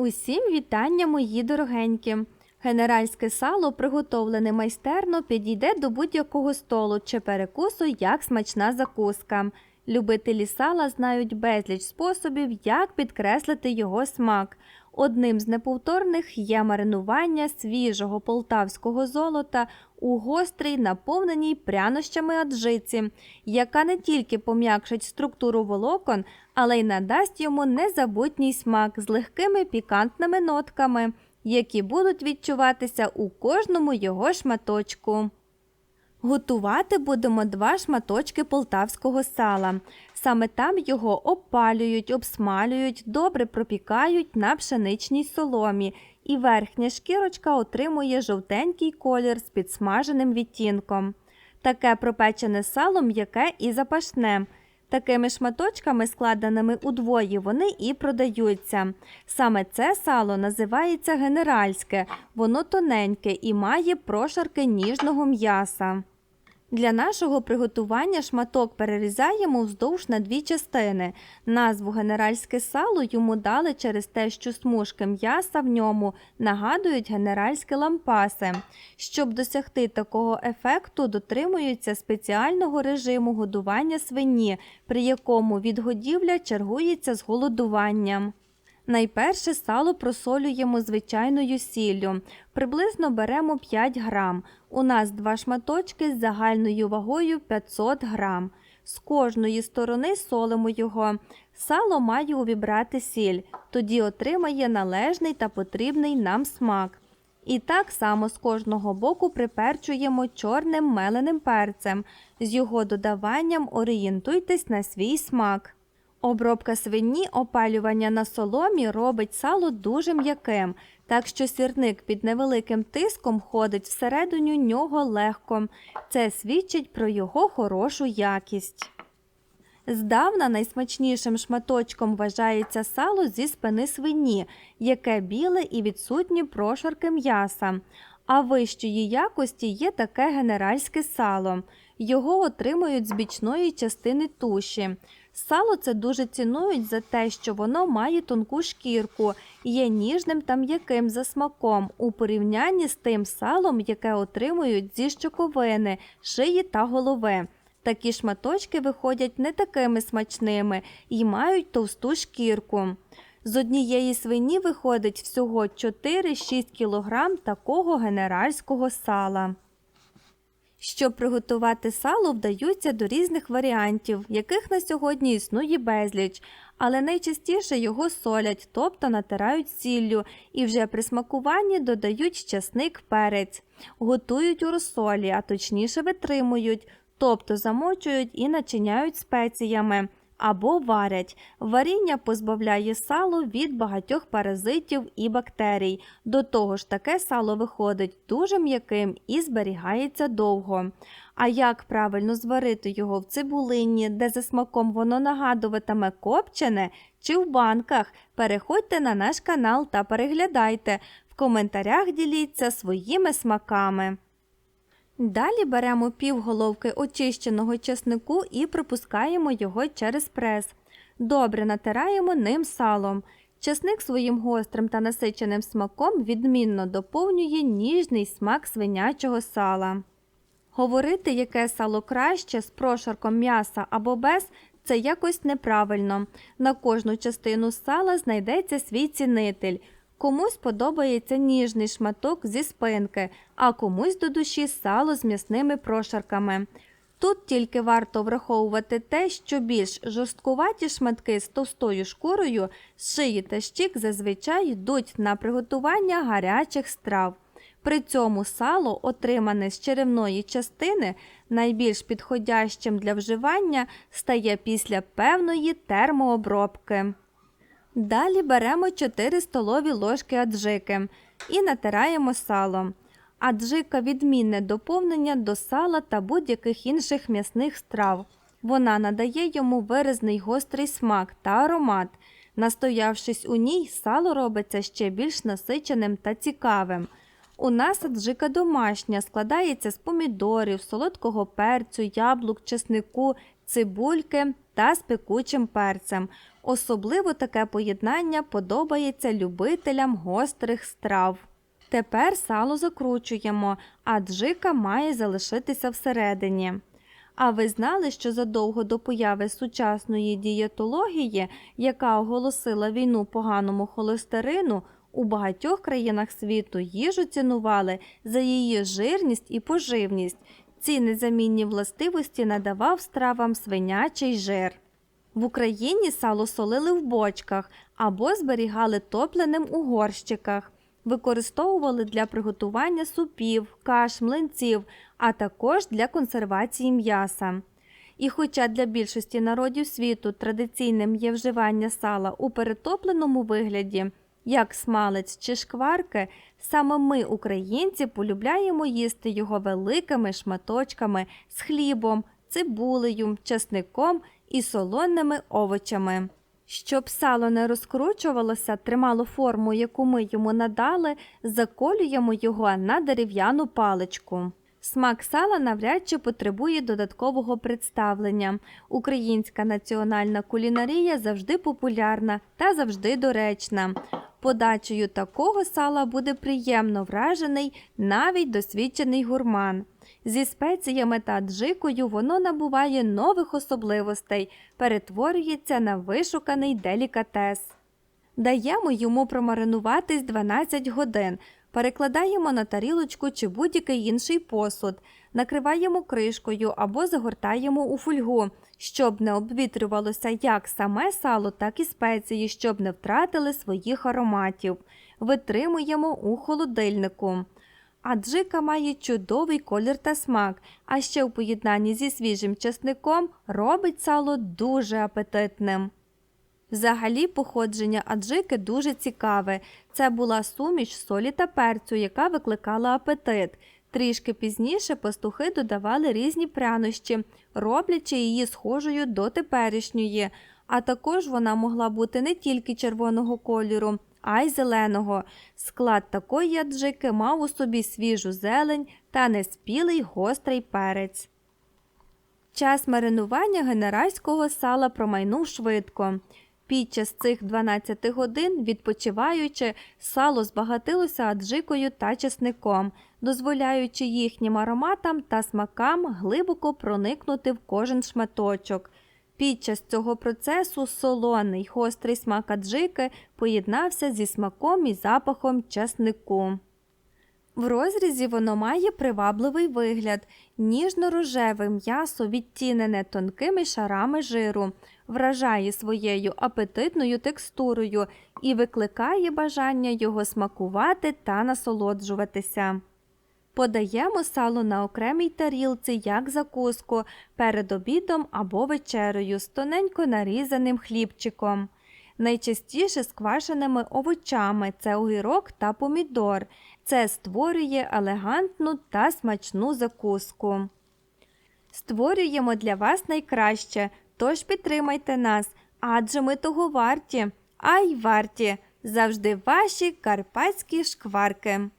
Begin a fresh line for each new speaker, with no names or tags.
Усім вітання, мої дорогенькі! Генеральське сало, приготовлене майстерно, підійде до будь-якого столу чи перекусу як смачна закуска. Любителі сала знають безліч способів, як підкреслити його смак. Одним з неповторних є маринування свіжого полтавського золота у гострій, наповненій прянощами аджиці, яка не тільки пом'якшить структуру волокон, але й надасть йому незабутній смак з легкими пікантними нотками, які будуть відчуватися у кожному його шматочку. Готувати будемо два шматочки полтавського сала. Саме там його обпалюють, обсмалюють, добре пропікають на пшеничній соломі, і верхня шкірочка отримує жовтенький колір з підсмаженим відтінком. Таке пропечене сало м'яке і запашне. Такими шматочками, складеними удвоє, вони і продаються. Саме це сало називається генеральське, воно тоненьке і має прошарки ніжного м'яса. Для нашого приготування шматок перерізаємо вздовж на дві частини. Назву генеральське сало йому дали через те, що смужки м'яса в ньому нагадують генеральське лампаси. Щоб досягти такого ефекту, дотримуються спеціального режиму годування свині, при якому відгодівля чергується з голодуванням. Найперше сало просолюємо звичайною сіллю. Приблизно беремо 5 грам. У нас два шматочки з загальною вагою 500 грам. З кожної сторони солимо його. Сало має увібрати сіль, тоді отримає належний та потрібний нам смак. І так само з кожного боку приперчуємо чорним меленим перцем. З його додаванням орієнтуйтесь на свій смак. Обробка свині опалювання на соломі робить сало дуже м'яким, так що сірник під невеликим тиском ходить всередину нього легко. Це свідчить про його хорошу якість. Здавна найсмачнішим шматочком вважається сало зі спини свині, яке біле і відсутні прошарки м'яса. А вищої якості є таке генеральське сало. Його отримують з бічної частини туші. Сало це дуже цінують за те, що воно має тонку шкірку, є ніжним та м'яким за смаком у порівнянні з тим салом, яке отримують зі щоковини, шиї та голови. Такі шматочки виходять не такими смачними і мають товсту шкірку. З однієї свині виходить всього 4-6 кг такого генеральського сала. Щоб приготувати сало, вдаються до різних варіантів, яких на сьогодні існує безліч, але найчастіше його солять, тобто натирають сіллю, і вже при смакуванні додають часник перець, готують у розсолі, а точніше витримують, тобто замочують і начиняють спеціями. Або варять. Варіння позбавляє сало від багатьох паразитів і бактерій. До того ж, таке сало виходить дуже м'яким і зберігається довго. А як правильно зварити його в цибулині, де за смаком воно нагадуватиме копчене чи в банках, переходьте на наш канал та переглядайте. В коментарях діліться своїми смаками. Далі беремо півголовки очищеного чеснику і пропускаємо його через прес. Добре натираємо ним салом. Чесник своїм гострим та насиченим смаком відмінно доповнює ніжний смак свинячого сала. Говорити, яке сало краще з прошарком м'яса або без, це якось неправильно. На кожну частину сала знайдеться свій цінитель. Комусь подобається ніжний шматок зі спинки, а комусь до душі сало з м'ясними прошарками. Тут тільки варто враховувати те, що більш жорсткуваті шматки з товстою шкурою шиї та щік зазвичай йдуть на приготування гарячих страв. При цьому сало, отримане з черевної частини, найбільш підходящим для вживання стає після певної термообробки. Далі беремо 4 столові ложки аджики і натираємо сало. Аджика відмінне доповнення до сала та будь-яких інших м'ясних страв. Вона надає йому виразний гострий смак та аромат. Настоявшись у ній, сало робиться ще більш насиченим та цікавим. У нас аджика домашня складається з помідорів, солодкого перцю, яблук, чеснику, цибульки та з пекучим перцем. Особливо таке поєднання подобається любителям гострих страв. Тепер сало закручуємо, а джика має залишитися всередині. А ви знали, що задовго до появи сучасної дієтології, яка оголосила війну поганому холестерину, у багатьох країнах світу їжу цінували за її жирність і поживність. Ці незамінні властивості надавав стравам свинячий жир. В Україні сало солили в бочках або зберігали топленим у горщиках, використовували для приготування супів, каш, млинців, а також для консервації м'яса. І хоча для більшості народів світу традиційним є вживання сала у перетопленому вигляді, як смалець чи шкварки, саме ми, українці, полюбляємо їсти його великими шматочками з хлібом, цибулею, часником і солоними овочами. Щоб сало не розкручувалося, тримало форму, яку ми йому надали, заколюємо його на дерев'яну паличку. Смак сала навряд чи потребує додаткового представлення. Українська національна кулінарія завжди популярна та завжди доречна. Подачею такого сала буде приємно вражений навіть досвідчений гурман. Зі спеціями та джикою воно набуває нових особливостей, перетворюється на вишуканий делікатес. Даємо йому промаринуватись 12 годин, перекладаємо на тарілочку чи будь-який інший посуд, накриваємо кришкою або загортаємо у фольгу, щоб не обвітрювалося як саме сало, так і спеції, щоб не втратили своїх ароматів. Витримуємо у холодильнику. А джика має чудовий колір та смак, а ще у поєднанні зі свіжим чесником робить сало дуже апетитним. Взагалі, походження аджики дуже цікаве. Це була суміш солі та перцю, яка викликала апетит. Трішки пізніше пастухи додавали різні прянощі, роблячи її схожою до теперішньої, а також вона могла бути не тільки червоного кольору, а й зеленого. Склад такої аджики мав у собі свіжу зелень та неспілий гострий перець. Час маринування генеральського сала промайнув швидко. Під час цих 12 годин, відпочиваючи, сало збагатилося аджикою та чесником, дозволяючи їхнім ароматам та смакам глибоко проникнути в кожен шматочок. Під час цього процесу солоний гострий смак аджики поєднався зі смаком і запахом чеснику. В розрізі воно має привабливий вигляд, ніжно-рожеве м'ясо відтінене тонкими шарами жиру, вражає своєю апетитною текстурою і викликає бажання його смакувати та насолоджуватися. Подаємо сало на окремій тарілці як закуску перед обідом або вечерею з тоненько нарізаним хлібчиком. Найчастіше з квашеними овочами це огірок та помідор. Це створює елегантну та смачну закуску. Створюємо для вас найкраще, тож підтримайте нас, адже ми того варті, а й варті. Завжди ваші карпатські шкварки.